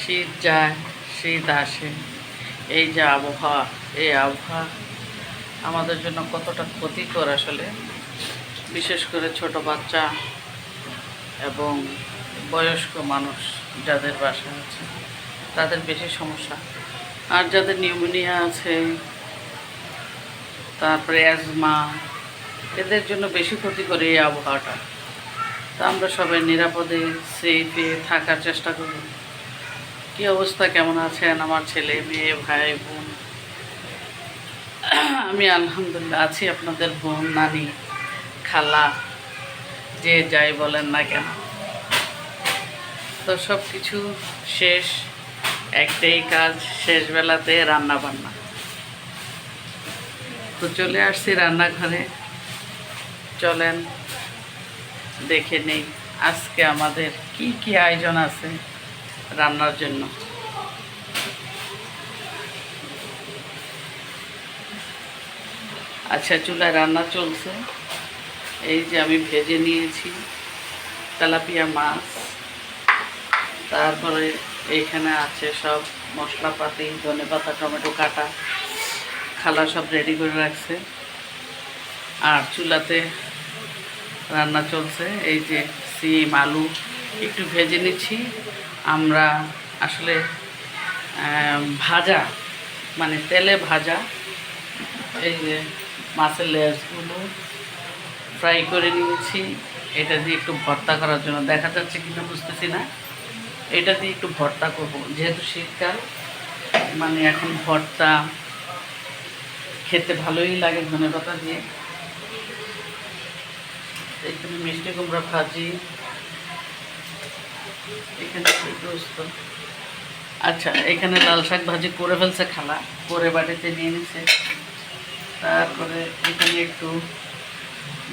শীত যায়, শীত আসে। এই যে আবহাওয়া, এই আবহাওয়া আমাদের জন্য কতটা ক্ষতিকর আসলে। বিশেষ করে ছোট বাচ্চা এবং বয়স্ক মানুষ যাদের বাসা আছে, তাদের বেশি সমস্যা। আর যাদের নিউমোনিয়া আছে, তারপরে অ্যাজমা, এদের জন্য বেশি ক্ষতি করে এই আবহাওয়াটা। তা আমরা সবাই নিরাপদে সেফে থাকার চেষ্টা করব। কী অবস্থা? কেমন আছেন? আমার ছেলে, মেয়ে, ভাই, বোন? আমি আলহামদুলিল্লাহ আছি। আপনাদের বোন, নানি, খালা, যে যাই বলেন না কেন। তো সব কিছু শেষ। একটাই কাজ শেষ বেলাতে রান্না বান্না তো চলে আসছি রান্নাঘরে। চলেন, দেখে নেই আজকে আমাদের কি কি আয়োজন আছে। রান্নার জন্য। আচ্ছা চুলায় রান্না চলছে। এই যে আমি ভেজে নিয়েছি তেলাপিয়া মাছ। তারপরে এইখানে আছে সব মশলাপাতি, ধনে পাতা, টমেটো কাটা, খালা সব রেডি করে রাখছে। আর চুলাতে রান্না চলছে। এই যে সিম, আলু একটু ভেজে নিচ্ছি। আমরা আসলে ভাজা মানে তেলে ভাজা, এই যে মাছের লেজগুলো ফ্রাই করে নিয়েছি। এটা দিয়ে একটু ভর্তা করার জন্য। দেখা যাচ্ছে কিনা বুঝতেছি না। এটা দিয়ে একটু ভর্তা করব। যেহেতু শীতকাল মানে এখন ভর্তা খেতে ভালোই লাগে ধনে পাতা দিয়ে। এখানে মিষ্টি কুমড়া ভাজি আচ্ছা এখানে লাল শাক ভাজি করে ফেলছে খালা। করে বাড়িতে নিয়ে নিছে। তারপরে এখানে একটু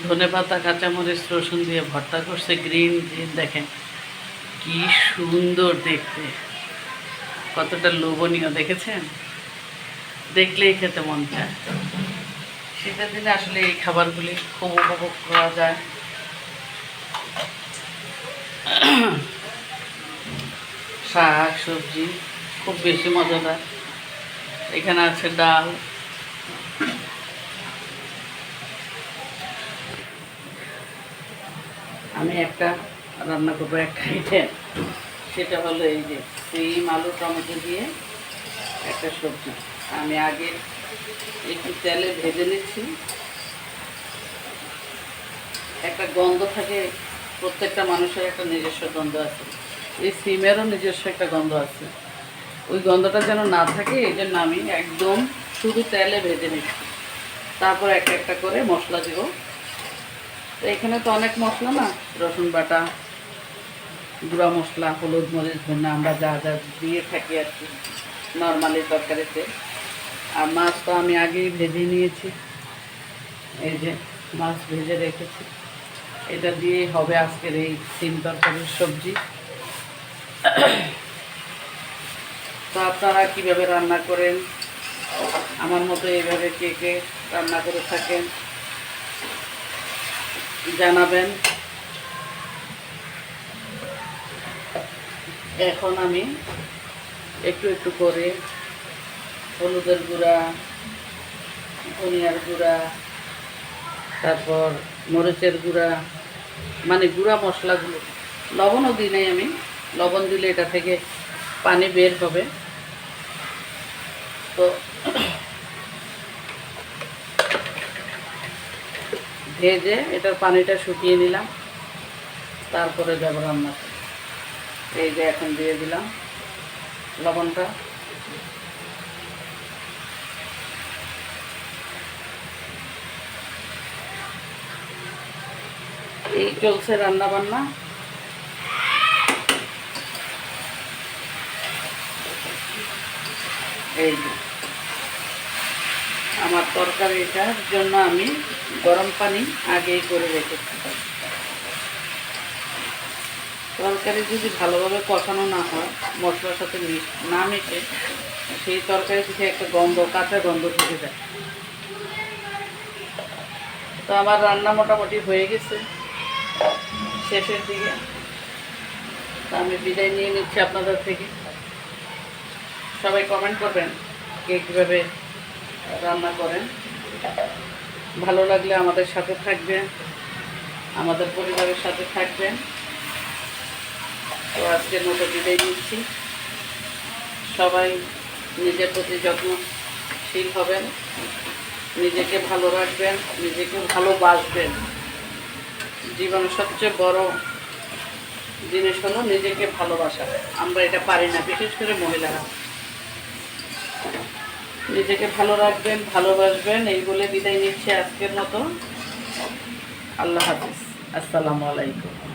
ধনে পাতা, কাঁচামরিচ, রসুন দিয়ে ভর্তা করছে গ্রিন গ্রিন। দেখেন, কি সুন্দর দেখতে। কতটা লোভনীয়, দেখেছেন? দেখলেই খেতে মন চায়। শীতের দিনে আসলে এই খাবারগুলি খুব উপভোগ করা যায়। শাক, সবজি, খুব বেশি মজাদার এখানে আছে ডাল। আমি একটা রান্না করব একটা আইটেম সেটা হলো এই যে সিম, আলু, টমেটো দিয়ে একটা সবজি। আমি আগে একটু তেলে ভেজে নিচ্ছি। একটা গন্ধ থাকে, প্রত্যেকটা মানুষের একটা নিজস্ব গন্ধ আছে। এই সিমেরও নিজস্ব একটা গন্ধ আছে। ওই গন্ধটা যেন না থাকে, এই জন্য আমি একদম শুধু তেলে ভেজে নিচ্ছি। তারপর একটা একটা করে মশলা দেবো। তো এখানে তো অনেক মশলা না, রসুন বাটা, গুঁড়া মশলা, হলুদ মরিচ ধনে আমরা যা যা দিয়ে থাকি আর কি নর্মালি তরকারিতে। আর মাছ তো আমি আগেই ভেজে নিয়েছি। এই যে মাছ ভেজে রেখেছি। এটা দিয়েই হবে আজকের এই সিম তরকারির সবজি। তো আপনারা কীভাবে রান্না করেন? আমার মতো এইভাবে কে কে রান্না করে থাকেন? জানাবেন। এখন আমি একটু একটু করে হলুদের গুঁড়া, ধনিয়ার গুঁড়া, তারপর মরিচের গুঁড়া মানে গুঁড়া মশলাগুলো, লবণও দিই নাই আমি। লবণ দিলে এটা থেকে পানি বের হবে। তো ভেজে এটার পানিটা শুকিয়ে নিলাম। তারপরে যাব রান্না এই যে এখন দিয়ে দিলাম লবণটা। এই চলছে রান্না বান্না এই আমার তরকারিটার জন্য আমি গরম পানি আগেই করে রেখেছি। তরকারি যদি ভালোভাবে কষানো না হয়, মশলার সাথে না মিশে, সেই তরকারি থেকে একটা গন্ধ, কাঁচা গন্ধ থেকে যায়। তো আমার রান্না মোটামুটি হয়ে গেছে শেষের দিকে। আমি বিদায় নিয়ে নিচ্ছি আপনাদের থেকে। সবাই কমেন্ট করবেন কে কীভাবে রান্না করেন। ভালো লাগলে আমাদের সাথে থাকবেন, আমাদের পরিবারের সাথে থাকবেন। তো আজকের মতো বিদায় নিচ্ছি। সবাই নিজের প্রতি যত্নশীল হবেন, নিজেকে ভালো রাখবেন, নিজেকে ভালোবাসবেন। জীবনের সবচেয়ে বড় জিনিস হলো নিজেকে ভালোবাসা। আমরা এটা পারি না, বিশেষ করে মহিলারা। নিজেকে ভালো রাখবেন ভালোবাসবেন এই বলে বিদায় নিচ্ছে আজকের মতো। আল্লাহ হাফিজ। আসসালামু আলাইকুম।